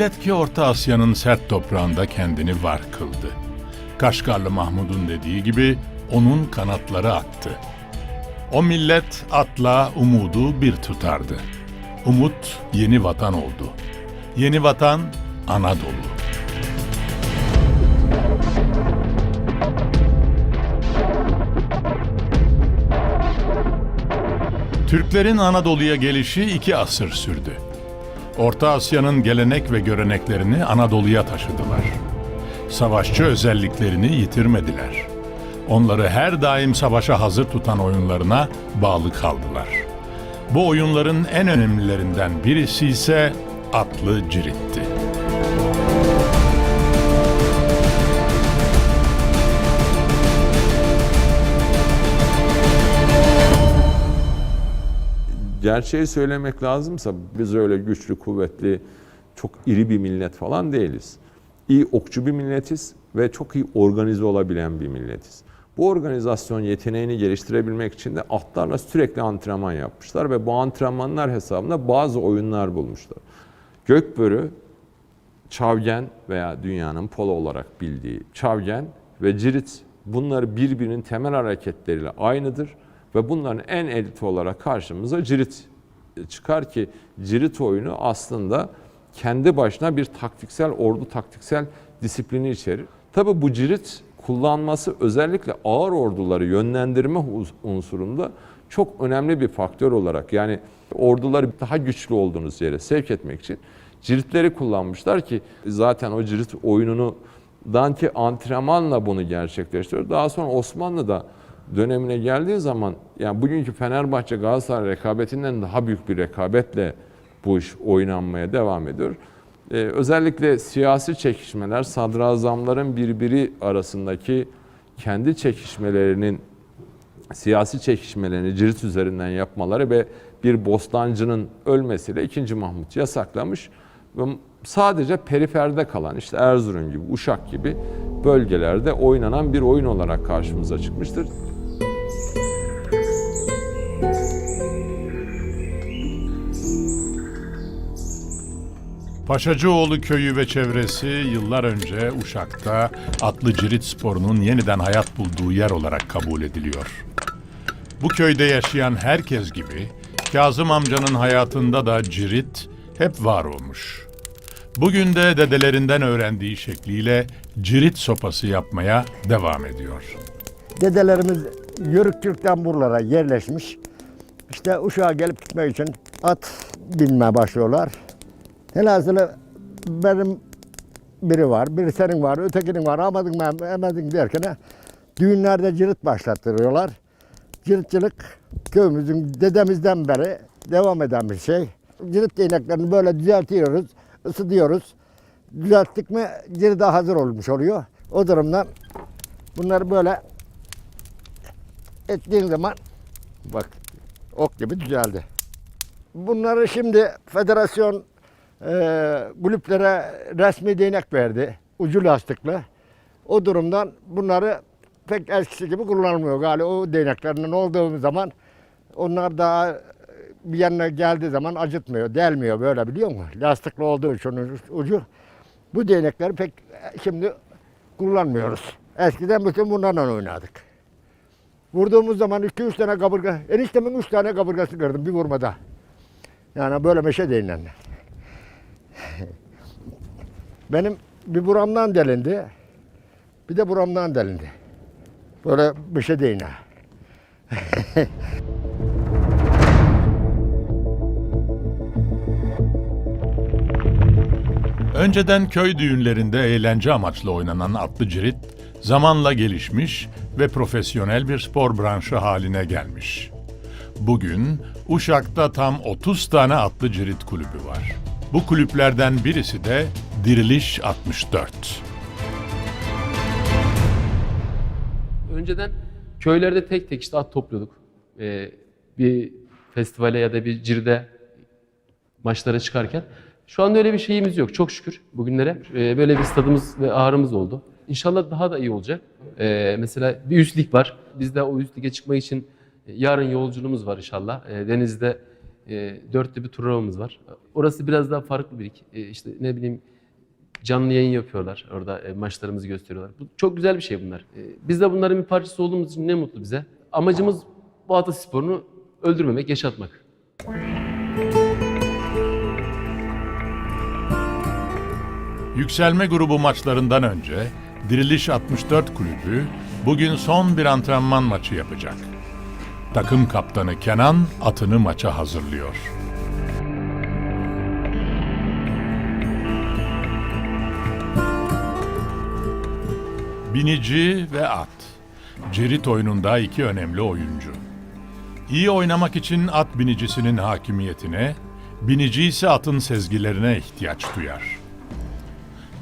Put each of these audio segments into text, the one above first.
Millet ki Orta Asya'nın sert toprağında kendini var kıldı. Kaşgarlı Mahmud'un dediği gibi onun kanatları attı. O millet atla umudu bir tutardı. Umut yeni vatan oldu. Yeni vatan Anadolu. Türklerin Anadolu'ya gelişi iki asır sürdü. Orta Asya'nın gelenek ve göreneklerini Anadolu'ya taşıdılar. Savaşçı özelliklerini yitirmediler. Onları her daim savaşa hazır tutan oyunlarına bağlı kaldılar. Bu oyunların en önemlilerinden birisi ise atlı ciritti. Gerçeği söylemek lazımsa biz öyle güçlü, kuvvetli, çok iri bir millet falan değiliz. İyi okçu bir milletiz ve çok iyi organize olabilen bir milletiz. Bu organizasyon yeteneğini geliştirebilmek için de atlarla sürekli antrenman yapmışlar ve bu antrenmanlar hesabında bazı oyunlar bulmuşlar. Gökbörü, çavgen veya dünyanın polo olarak bildiği çavgen ve cirit bunları birbirinin temel hareketleriyle aynıdır ve bunların en eliti olarak karşımıza cirit çıkar ki cirit oyunu aslında kendi başına bir taktiksel ordu taktiksel disiplini içerir. Tabi bu cirit kullanması özellikle ağır orduları yönlendirme unsurunda çok önemli bir faktör olarak yani orduları daha güçlü olduğunuz yere sevk etmek için ciritleri kullanmışlar ki zaten o cirit oyununu Dante antrenmanla bunu gerçekleştiriyor. Daha sonra Osmanlı'da dönemine geldiği zaman yani bugünkü Fenerbahçe Galatasaray rekabetinden daha büyük bir rekabetle bu iş oynanmaya devam ediyor. Ee, özellikle siyasi çekişmeler, sadrazamların birbiri arasındaki kendi çekişmelerinin siyasi çekişmelerini cirit üzerinden yapmaları ve bir bostancının ölmesiyle 2. Mahmut yasaklamış ve sadece periferde kalan işte Erzurum gibi, Uşak gibi bölgelerde oynanan bir oyun olarak karşımıza çıkmıştır. Paşacıoğlu köyü ve çevresi yıllar önce Uşak'ta atlı cirit sporunun yeniden hayat bulduğu yer olarak kabul ediliyor. Bu köyde yaşayan herkes gibi Kazım amcanın hayatında da cirit hep var olmuş. Bugün de dedelerinden öğrendiği şekliyle cirit sopası yapmaya devam ediyor. Dedelerimiz Yörükçülükten buralara yerleşmiş. İşte Uşak'a gelip gitmek için at binmeye başlıyorlar. Helasılı benim biri var, biri senin var, ötekinin var, amadın mı, emedin derken düğünlerde cirit başlattırıyorlar. Ciritçilik köyümüzün dedemizden beri devam eden bir şey. Cirit değneklerini böyle düzeltiyoruz, ısıtıyoruz. Düzelttik mi ciride hazır olmuş oluyor. O durumda bunları böyle ettiğin zaman bak ok gibi düzeldi. Bunları şimdi federasyon kulüplere resmi değnek verdi. Ucu lastikli. O durumdan bunları pek eskisi gibi kullanılmıyor galiba. O değneklerinin olduğu zaman onlar daha bir yanına geldiği zaman acıtmıyor, delmiyor böyle biliyor musun? Lastikli olduğu için ucu. Bu değnekleri pek şimdi kullanmıyoruz. Eskiden bütün bunlarla oynardık. Vurduğumuz zaman 2-3 tane kaburga, eniştemin 3 tane kaburgası kırdım bir vurmada. Yani böyle meşe değinen. Benim bir buramdan delindi, bir de buramdan delindi. Böyle meşe değine. Önceden köy düğünlerinde eğlence amaçlı oynanan atlı cirit zamanla gelişmiş ve profesyonel bir spor branşı haline gelmiş. Bugün Uşak'ta tam 30 tane atlı cirit kulübü var. Bu kulüplerden birisi de Diriliş 64. Önceden köylerde tek tek işte at topluyorduk. Ee, bir festivale ya da bir cirde maçlara çıkarken. Şu anda öyle bir şeyimiz yok çok şükür bugünlere. Ee, böyle bir stadımız ve ağrımız oldu. İnşallah daha da iyi olacak. Ee, mesela bir üst lig var. Biz de o üst lige çıkmak için yarın yolculuğumuz var inşallah. Ee, denizde E, dörtte bir turnuvamız var. Orası biraz daha farklı bir. E, işte ne bileyim canlı yayın yapıyorlar. Orada e, maçlarımızı gösteriyorlar. Bu çok güzel bir şey bunlar. E, biz de bunların bir parçası olduğumuz için ne mutlu bize. Amacımız bu atasporunu öldürmemek, yaşatmak. Yükselme grubu maçlarından önce Diriliş 64 kulübü bugün son bir antrenman maçı yapacak. Takım kaptanı Kenan atını maça hazırlıyor. Binici ve at. Cirit oyununda iki önemli oyuncu. İyi oynamak için at binicisinin hakimiyetine, binici ise atın sezgilerine ihtiyaç duyar.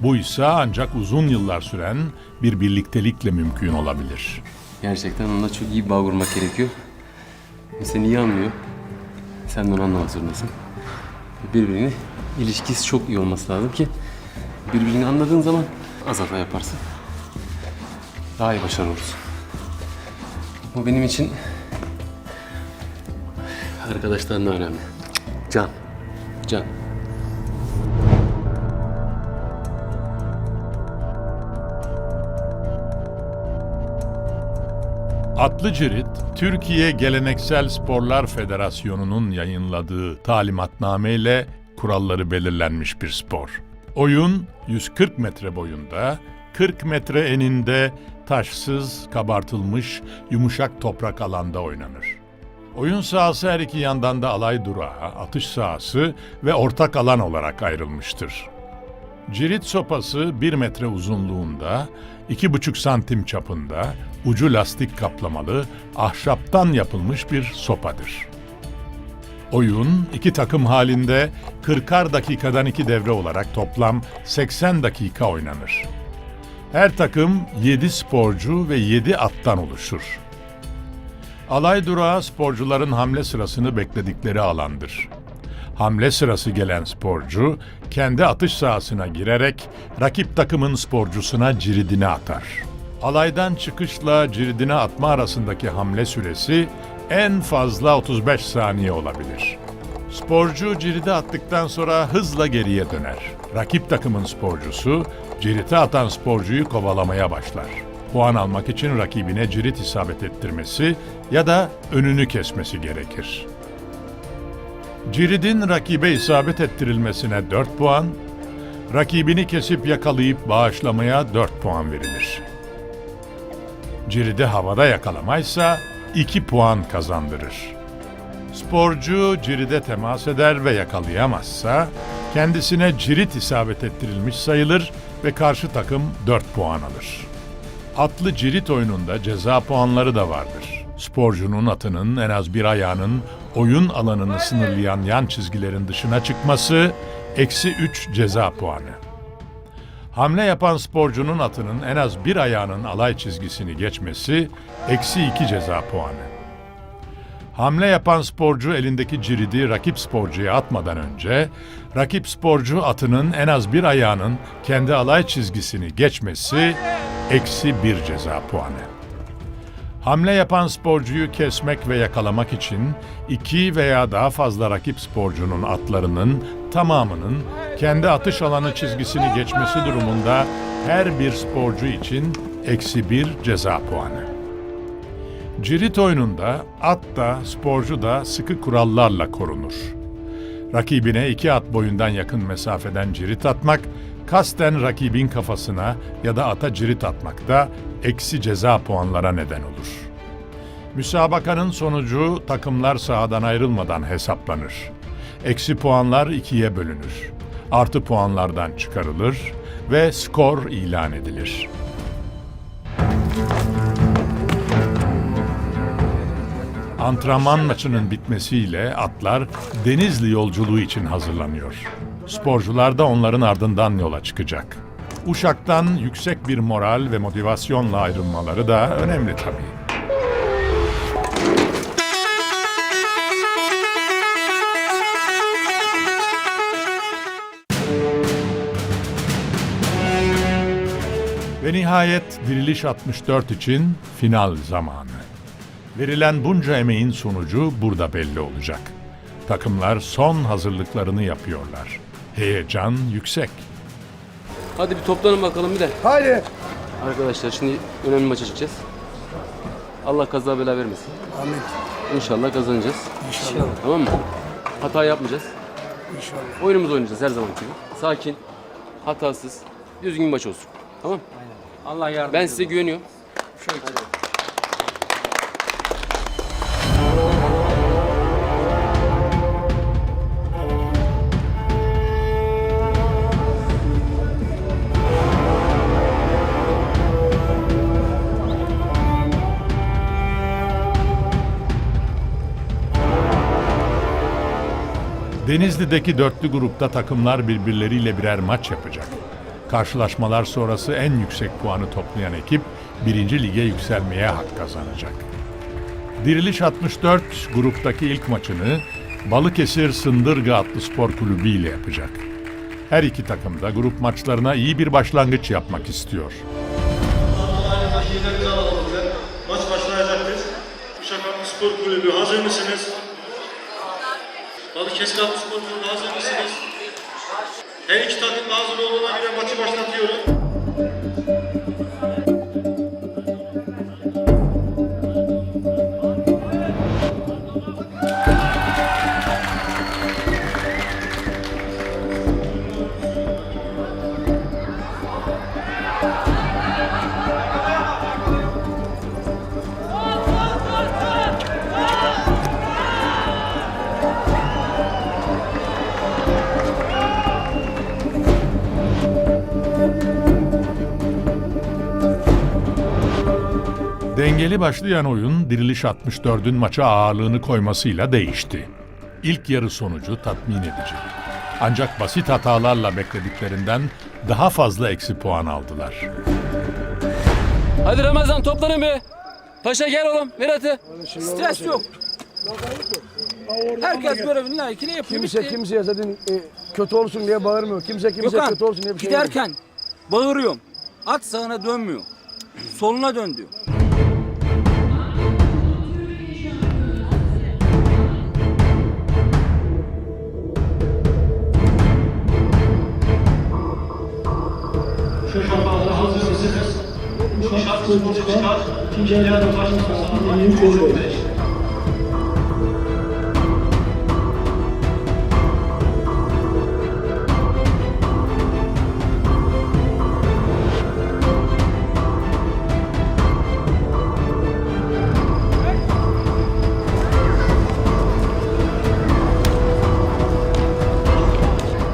Bu ise ancak uzun yıllar süren bir birliktelikle mümkün olabilir. Gerçekten onunla çok iyi bağ kurmak gerekiyor. Seni iyi anlıyor. Sen de onu anlamak zorundasın. Birbirini ilişkisi çok iyi olması lazım ki birbirini anladığın zaman az hata yaparsın. Daha iyi başarılı olursun. Bu benim için arkadaşlarından önemli. Can. Can. Atlı Cirit, Türkiye Geleneksel Sporlar Federasyonu'nun yayınladığı talimatname ile kuralları belirlenmiş bir spor. Oyun 140 metre boyunda, 40 metre eninde taşsız, kabartılmış, yumuşak toprak alanda oynanır. Oyun sahası her iki yandan da alay durağı, atış sahası ve ortak alan olarak ayrılmıştır. Cirit sopası 1 metre uzunluğunda, 2,5 santim çapında, ucu lastik kaplamalı, ahşaptan yapılmış bir sopadır. Oyun iki takım halinde 40'ar dakikadan iki devre olarak toplam 80 dakika oynanır. Her takım 7 sporcu ve 7 attan oluşur. Alay durağı sporcuların hamle sırasını bekledikleri alandır. Hamle sırası gelen sporcu kendi atış sahasına girerek rakip takımın sporcusuna ciridini atar. Alaydan çıkışla ciridine atma arasındaki hamle süresi en fazla 35 saniye olabilir. Sporcu ciride attıktan sonra hızla geriye döner. Rakip takımın sporcusu cirite atan sporcuyu kovalamaya başlar. Puan almak için rakibine cirit isabet ettirmesi ya da önünü kesmesi gerekir. Ciridin rakibe isabet ettirilmesine 4 puan, rakibini kesip yakalayıp bağışlamaya 4 puan verilir. Ciridi havada yakalamaysa 2 puan kazandırır. Sporcu ciride temas eder ve yakalayamazsa kendisine cirit isabet ettirilmiş sayılır ve karşı takım 4 puan alır. Atlı cirit oyununda ceza puanları da vardır. Sporcunun atının en az bir ayağının oyun alanını sınırlayan yan çizgilerin dışına çıkması eksi 3 ceza puanı. Hamle yapan sporcunun atının en az bir ayağının alay çizgisini geçmesi eksi 2 ceza puanı. Hamle yapan sporcu elindeki ciridi rakip sporcuya atmadan önce, rakip sporcu atının en az bir ayağının kendi alay çizgisini geçmesi eksi bir ceza puanı. Hamle yapan sporcuyu kesmek ve yakalamak için iki veya daha fazla rakip sporcunun atlarının tamamının kendi atış alanı çizgisini geçmesi durumunda her bir sporcu için eksi bir ceza puanı. Cirit oyununda at da sporcu da sıkı kurallarla korunur. Rakibine iki at boyundan yakın mesafeden cirit atmak, kasten rakibin kafasına ya da ata cirit atmak da eksi ceza puanlara neden olur. Müsabakanın sonucu takımlar sahadan ayrılmadan hesaplanır. Eksi puanlar ikiye bölünür. Artı puanlardan çıkarılır ve skor ilan edilir. Antrenman maçının bitmesiyle atlar Denizli yolculuğu için hazırlanıyor. Sporcular da onların ardından yola çıkacak. Uşak'tan yüksek bir moral ve motivasyonla ayrılmaları da önemli tabii. Ve nihayet Diriliş 64 için final zamanı. Verilen bunca emeğin sonucu burada belli olacak. Takımlar son hazırlıklarını yapıyorlar. Heyecan yüksek. Hadi bir toplanın bakalım bir de. Haydi. Arkadaşlar şimdi önemli maça çıkacağız. Allah kaza bela vermesin. Amin. İnşallah kazanacağız. İnşallah. Tamam mı? Hata yapmayacağız. İnşallah. Oyunumuzu oynayacağız her zaman gibi. Sakin, hatasız, düzgün bir maç olsun. Tamam Allah yardım Ben size güveniyorum. Denizli'deki dörtlü grupta takımlar birbirleriyle birer maç yapacak. Karşılaşmalar sonrası en yüksek puanı toplayan ekip birinci lige yükselmeye hak kazanacak. Diriliş 64 gruptaki ilk maçını Balıkesir Sındırga adlı spor kulübü ile yapacak. Her iki takım da grup maçlarına iyi bir başlangıç yapmak istiyor. Maç başlayacaktır. Uşak Spor Kulübü hazır mısınız? Balıkesir Atlı Spor Kulübü hazır mısınız? Her iki takım hazır olduğuna göre maçı başlatıyorum. Dengeli başlayan oyun Diriliş 64'ün maça ağırlığını koymasıyla değişti. İlk yarı sonucu tatmin edici. Ancak basit hatalarla beklediklerinden daha fazla eksi puan aldılar. Hadi Ramazan toplanın be. Paşa gel oğlum ver atı. Stres yok. Herkes görevini layıkıyla yapıyor. Kimse bitti. kimseye zaten e, kötü olsun diye bağırmıyor. Kimse kimseye Gökhan, kötü olsun diye bir şey yok. giderken bağırıyorum. At sağına dönmüyor. Soluna dön diyor. Şartlarda hazır mısınız? Uşak Sporcu çıkar. Yarı başlasın.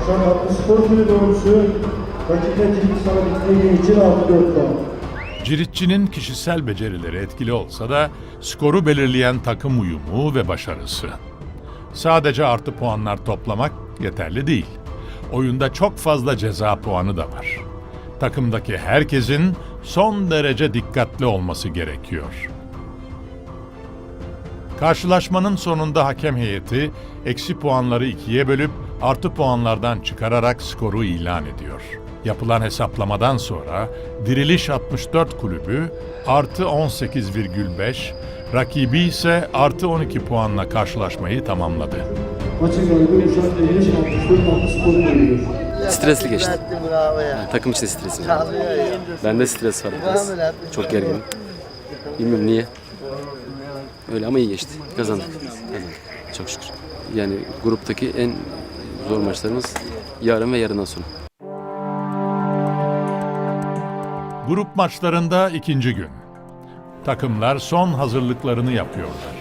Şu an Atlı Spor Kulübü oyuncusu rakibine trik sana gittiği için aldı 4 puan. Ciritçinin kişisel becerileri etkili olsa da skoru belirleyen takım uyumu ve başarısı. Sadece artı puanlar toplamak yeterli değil. Oyunda çok fazla ceza puanı da var. Takımdaki herkesin son derece dikkatli olması gerekiyor. Karşılaşmanın sonunda hakem heyeti eksi puanları ikiye bölüp artı puanlardan çıkararak skoru ilan ediyor. Yapılan hesaplamadan sonra Diriliş 64 kulübü artı 18,5, rakibi ise artı 12 puanla karşılaşmayı tamamladı. Maçın galibi Uşak Spor'u oynuyor. Stresli geçti. Bravo ya. Yani takım içinde stresim. Çalıyor ya. Bende stres var biraz. Çok gerginim. Bilmiyorum niye. Öyle ama iyi geçti. Kazandık. Kazandık. Çok şükür. Yani gruptaki en zor maçlarımız yarın ve yarından sonra. Grup maçlarında ikinci gün. Takımlar son hazırlıklarını yapıyorlar.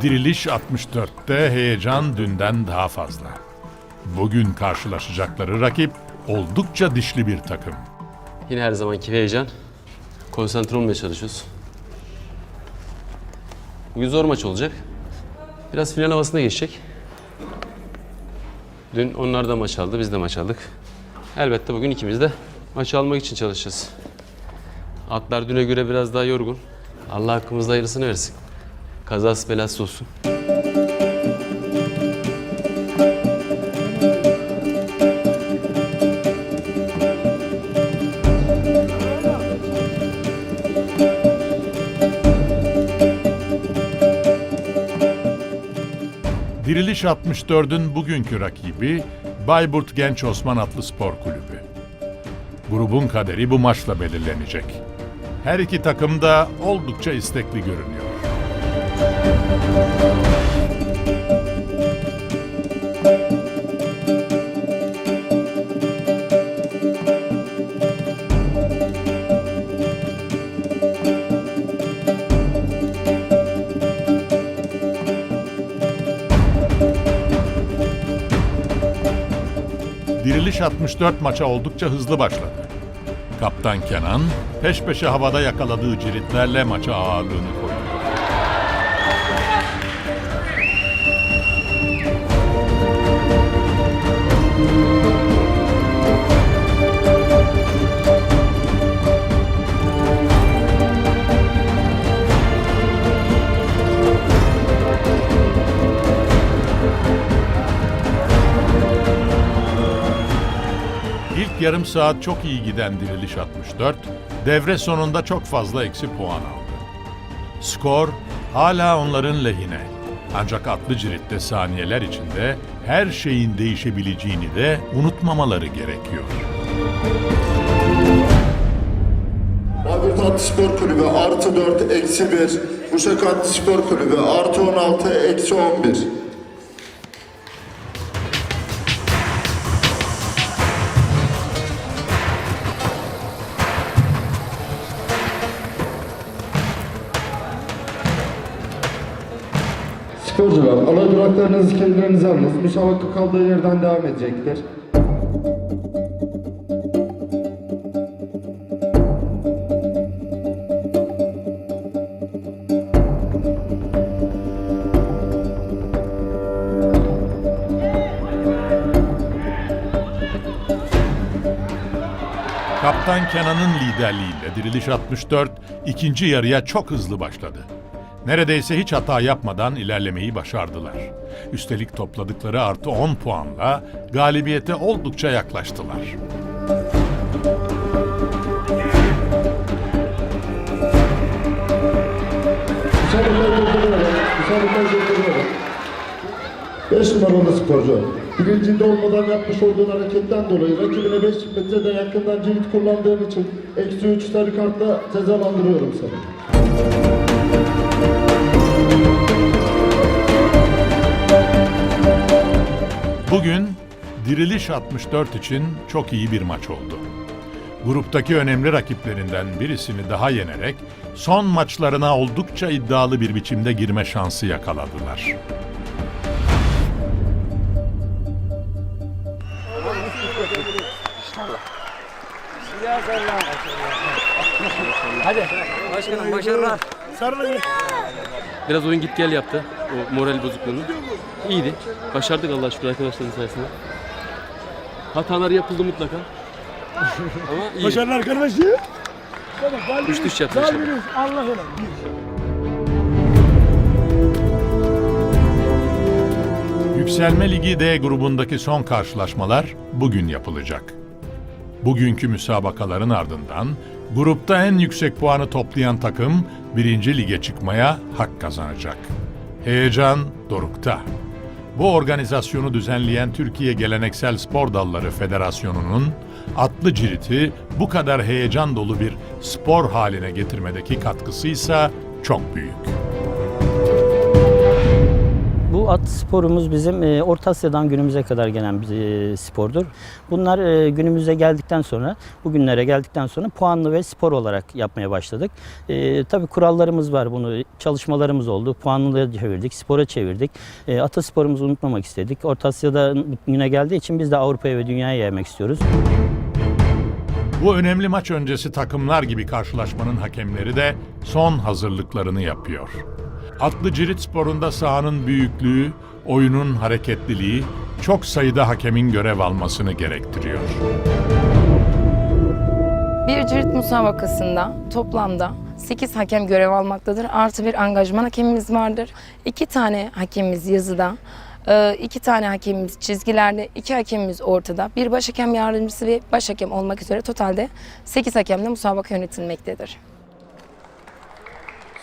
Diriliş 64'te heyecan dünden daha fazla. Bugün karşılaşacakları rakip oldukça dişli bir takım. Yine her zamanki heyecan. Konsantre olmaya çalışıyoruz. Bugün zor maç olacak. Biraz final havasına geçecek. Dün onlar da maç aldı, biz de maç aldık. Elbette bugün ikimiz de maç almak için çalışacağız. Atlar düne göre biraz daha yorgun. Allah hakkımızda hayırlısını versin. Kazası belasız olsun. Diriliş 64'ün bugünkü rakibi Bayburt Genç Osman Atlı Spor Kulübü. Grubun kaderi bu maçla belirlenecek. Her iki takım da oldukça istekli görünüyor. Diriliş 64 maça oldukça hızlı başladı. Kaptan Kenan peş peşe havada yakaladığı ciritlerle maça ağırlığını koydu. Yarım saat çok iyi giden Diriliş 64, devre sonunda çok fazla eksi puan aldı. Skor hala onların lehine. Ancak atlı ciritte saniyeler içinde her şeyin değişebileceğini de unutmamaları gerekiyor. Bayburt Atlı Spor Kulübü artı 4 eksi 1. Uşak Atlı Spor Kulübü artı 16 eksi 11. Sporcular, alay duraklarınızı kendilerinize alınız. Müsabaka kaldığı yerden devam edecektir. Kaptan Kenan'ın liderliğiyle Diriliş 64 ikinci yarıya çok hızlı başladı. Neredeyse hiç hata yapmadan ilerlemeyi başardılar. Üstelik topladıkları artı 10 puanla galibiyete oldukça yaklaştılar. 5 numaralı sporcu. Bilincinde olmadan yapmış olduğun hareketten dolayı rakibine 5 metreden yakından cirit kullandığın için eksi 3 sarı kartla cezalandırıyorum seni. Bugün Diriliş 64 için çok iyi bir maç oldu. Gruptaki önemli rakiplerinden birisini daha yenerek son maçlarına oldukça iddialı bir biçimde girme şansı yakaladılar. Başkanım başarılar. Biraz oyun git gel yaptı. O moral bozukluğunu. İyiydi. Başardık Allah şükür arkadaşların sayesinde. Hatalar yapıldı mutlaka. Ama iyi. Başarılar kardeşim. Üç düş yaptı inşallah. Allah'ına. Yükselme Ligi D grubundaki son karşılaşmalar bugün yapılacak. Bugünkü müsabakaların ardından grupta en yüksek puanı toplayan takım birinci lige çıkmaya hak kazanacak. Heyecan dorukta. Bu organizasyonu düzenleyen Türkiye Geleneksel Spor Dalları Federasyonu'nun atlı ciriti bu kadar heyecan dolu bir spor haline getirmedeki katkısıysa çok büyük. Bu at sporumuz bizim e, Orta Asya'dan günümüze kadar gelen bir e, spordur. Bunlar e, günümüze geldikten sonra, bugünlere geldikten sonra puanlı ve spor olarak yapmaya başladık. E, tabii kurallarımız var bunu, çalışmalarımız oldu. Puanlıya çevirdik, spora çevirdik. E, atasporumuzu unutmamak istedik. Orta Asya'da güne geldiği için biz de Avrupa'ya ve dünyaya yaymak istiyoruz. Bu önemli maç öncesi takımlar gibi karşılaşmanın hakemleri de son hazırlıklarını yapıyor. Atlı cirit sporunda sahanın büyüklüğü, oyunun hareketliliği çok sayıda hakemin görev almasını gerektiriyor. Bir cirit müsabakasında toplamda 8 hakem görev almaktadır. Artı bir angajman hakemimiz vardır. 2 tane hakemimiz yazıda, e, iki tane hakemimiz çizgilerde, iki hakemimiz ortada, bir baş hakem yardımcısı ve baş hakem olmak üzere totalde 8 hakemle müsabaka yönetilmektedir.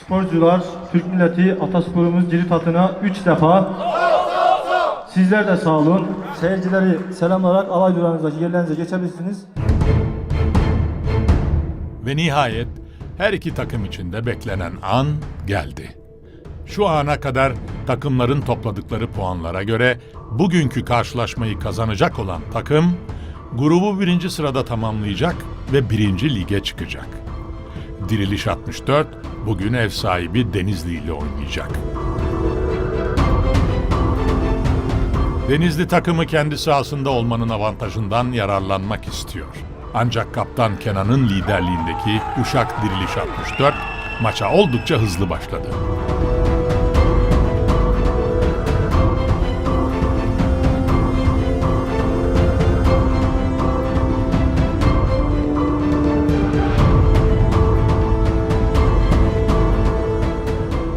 Sporcular, Türk milleti atasporumuz cirit atına 3 defa Sizler de sağ olun. Seyircileri selamlayarak alay durağınızdaki yerlerinize geçebilirsiniz. Ve nihayet her iki takım için de beklenen an geldi. Şu ana kadar takımların topladıkları puanlara göre bugünkü karşılaşmayı kazanacak olan takım grubu birinci sırada tamamlayacak ve birinci lige çıkacak. Diriliş 64 bugün ev sahibi Denizli ile oynayacak. Denizli takımı kendi sahasında olmanın avantajından yararlanmak istiyor. Ancak kaptan Kenan'ın liderliğindeki Uşak Diriliş 64 maça oldukça hızlı başladı.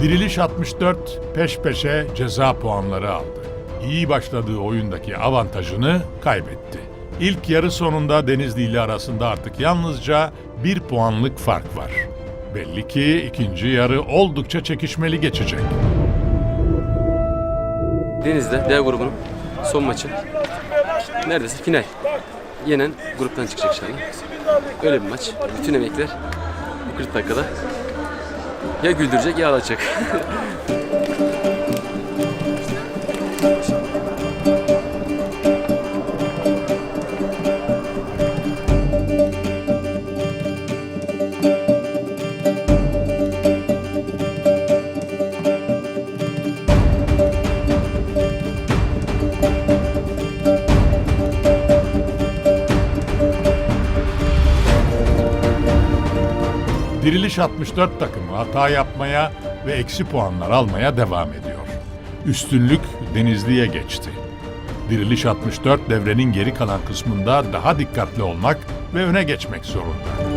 Diriliş 64 peş peşe ceza puanları aldı. İyi başladığı oyundaki avantajını kaybetti. İlk yarı sonunda Denizli ile arasında artık yalnızca bir puanlık fark var. Belli ki ikinci yarı oldukça çekişmeli geçecek. Deniz'de D grubunun son maçı. Neredeyse final. Yenen gruptan çıkacak inşallah. Öyle bir maç. Bütün emekler bu 40 dakikada ya güldürecek ya alacak. 65-64 takımı hata yapmaya ve eksi puanlar almaya devam ediyor. Üstünlük Denizli'ye geçti. Diriliş 64 devrenin geri kalan kısmında daha dikkatli olmak ve öne geçmek zorunda.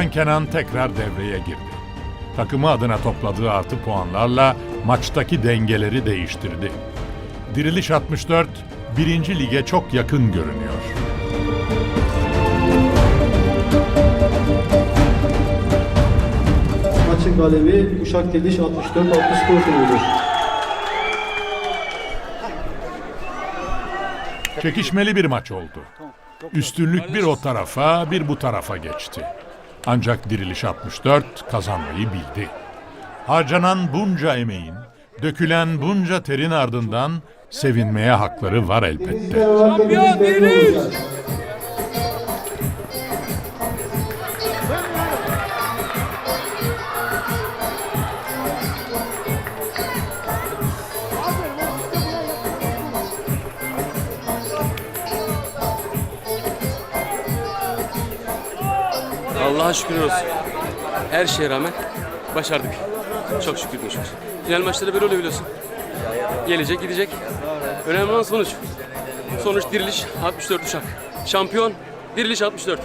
Kaptan Kenan tekrar devreye girdi. Takımı adına topladığı artı puanlarla maçtaki dengeleri değiştirdi. Diriliş 64 birinci lige çok yakın görünüyor. Maçın galibi Uşak Diriliş 64 Altı Spor Kulübü'dür. Çekişmeli bir maç oldu. Üstünlük bir o tarafa bir bu tarafa geçti. Ancak Diriliş 64 kazanmayı bildi. Harcanan bunca emeğin, dökülen bunca terin ardından sevinmeye hakları var elbette. Şampiyon Diriliş! Allah'a şükürler olsun. Her şeye rağmen başardık. Çok şükür şükür. Final maçları böyle oluyor biliyorsun. Gelecek gidecek. Önemli olan sonuç. Sonuç diriliş 64 Uşak. Şampiyon diriliş 64.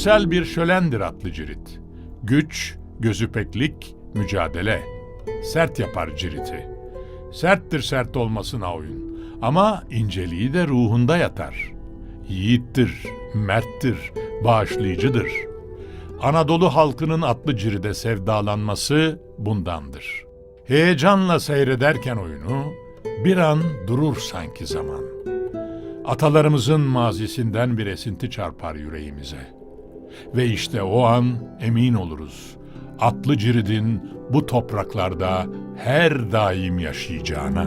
Görsel bir şölendir atlı cirit. Güç, gözüpeklik, mücadele. Sert yapar ciriti. Serttir sert olmasına oyun. Ama inceliği de ruhunda yatar. Yiğittir, merttir, bağışlayıcıdır. Anadolu halkının atlı ciride sevdalanması bundandır. Heyecanla seyrederken oyunu, bir an durur sanki zaman. Atalarımızın mazisinden bir esinti çarpar yüreğimize. Ve işte o an emin oluruz. atlı ciridin bu topraklarda her daim yaşayacağına.